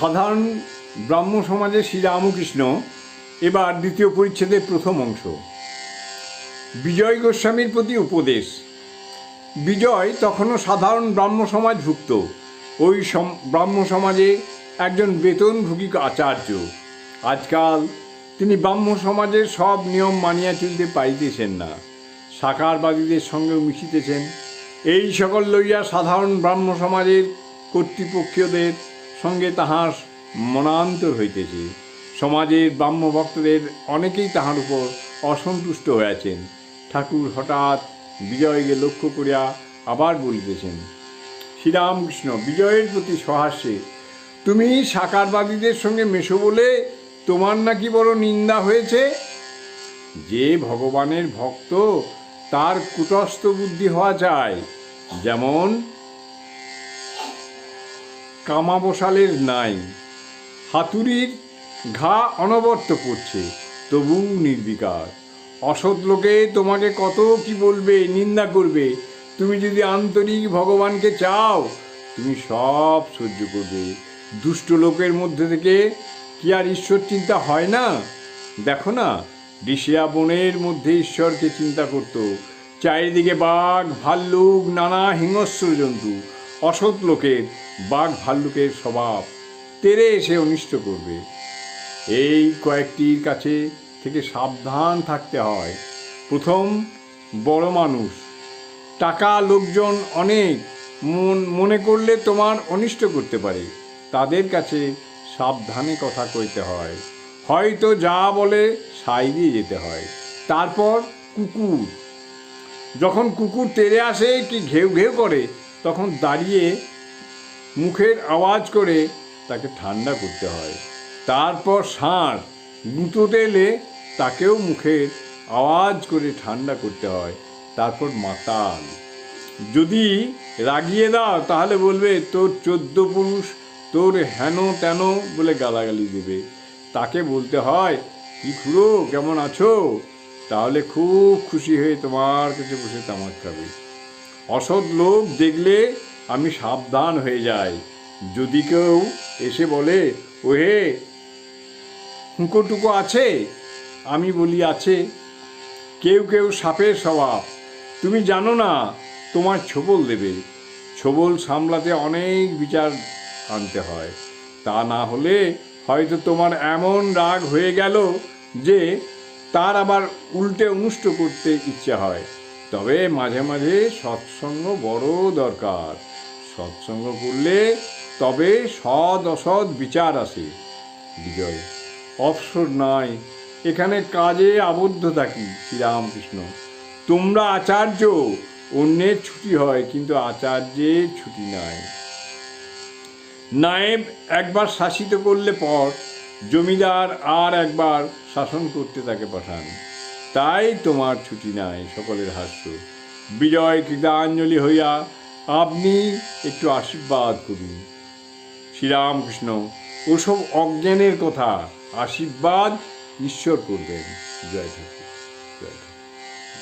সাধারণ ব্রাহ্ম সমাজে শ্রীরামকৃষ্ণ এবার দ্বিতীয় পরিচ্ছেদের প্রথম অংশ। বিজয় গোস্বামীর প্রতি উপদেশ। বিজয় তখনও সাধারণ ব্রাহ্ম সমাজভুক্ত। ওই ব্রাহ্ম সমাজে একজন বেতনভোগী আচার্য। আজকাল তিনি ব্রাহ্ম সমাজের সব নিয়ম মানিয়া চলতে পারিতেছেন না। সাকারবাদীদের সঙ্গেও মিশিতেছেন। এই সকল লইয়া সাধারণ ব্রাহ্ম সমাজের কর্তৃপক্ষীয়দের সঙ্গে তাহার মনান্তর হইতেছে। সমাজের ব্রাহ্ম ভক্তদের অনেকেই তাহার উপর অসন্তুষ্ট হয়েছেন ঠাকুর হঠাৎ বিজয়কে লক্ষ্য করিয়া আবার বলিতেছেন, শ্রীরামকৃষ্ণ, বিজয়ের প্রতি সহাস্যে, তুমি সাকারবাদীদের সঙ্গে মেশো বলে তোমার নাকি বড় নিন্দা হয়েছে? যে ভগবানের ভক্ত তার কুটস্থ বুদ্ধি হওয়া চাই। যেমন কামাবসালের নাই। হাতুড়ির ঘা অনবর্ত করছে তবু নির্বিকার। অসৎ লোকে তোমাকে কত কি বলবে, নিন্দা করবে। তুমি যদি আন্তরিক ভগবানকে চাও, তুমি সব সহ্য করবে। দুষ্ট লোকের মধ্যে থেকে কি আর ঈশ্বর চিন্তা হয় না? দেখো না, ঋষিয়া বনের মধ্যে ঈশ্বরকে চিন্তা করত। চারিদিকে বাঘ, ভাল্লুক, নানা হিংস্র জন্তু। অসৎ লোকের বাঘ ভাল্লুকের স্বভাব তেরে এসে অনিষ্ট করবে। এই কয়েকটির কাছে থেকে সাবধান থাকতে হয়। প্রথম, বড় মানুষ। টাকা লোকজন অনেক। মন, মনে করলে তোমার অনিষ্ট করতে পারে। তাদের কাছে সাবধানে কথা কইতে হয়। হয়তো যা বলে সাই দিয়ে যেতে হয়। তারপর কুকুর। যখন কুকুর তেড়ে আসে কি ঘেউ ঘেউ করে, তখন দাঁড়িয়ে মুখের আওয়াজ করে তাকে ঠান্ডা করতে হয়। তারপর ষাঁড় গুঁতোতে এলে তাকেও মুখের আওয়াজ করে ঠান্ডা করতে হয়। তারপর মাতাল। যদি রাগিয়ে দাও, তাহলে বলবে, তোর চোদ্দ পুরুষ, তোর হেন তেন বলে গালাগালি দেবে। তাকে বলতে হয়, কি খুড়ো, কেমন আছো? তাহলে খুব খুশি হয়ে তোমার কাছে বসে তামাক খাবে। অসৎ লোক দেখলে আমি সাবধান হয়ে যাই। যদি কেউ এসে বলে, ওহে, হুঁকোটুকো আছে? আমি বলি, আছে। কেউ কেউ সাপের স্বভাব। তুমি জানো না, তোমার ছোবল দেবে। ছোবল সামলাতে অনেক বিচার আনতে হয়। তা না হলে হয়তো তোমার এমন রাগ হয়ে গেল যে তার আবার উল্টে অনুষ্ট করতে ইচ্ছে হয়। তবে মাঝে মাঝে সৎসঙ্গ বড় দরকার। সৎসঙ্গ করলে তবে সৎ অসৎ বিচার আসে। বিজয়। অবসর নাই। এখানে কাজে আবদ্ধ থাকি, শ্রীরামকৃষ্ণ। তোমরা আচার্য, অন্যের ছুটি হয়, কিন্তু আচার্যের ছুটি নাই। নায়েব একবার শাসিত করলে পর জমিদার আর একবার শাসন করতে তাকে পাঠান। তাই তোমার ছুটি নাই, সকলের হাস্য। বিজয় কৃতাঞ্জলি হইয়া আপনি একটু আশীর্বাদ করুন। শ্রীরামকৃষ্ণ ওসব অজ্ঞানের কথা আশীর্বাদ ঈশ্বর করবেন। জয় ঠাকুর।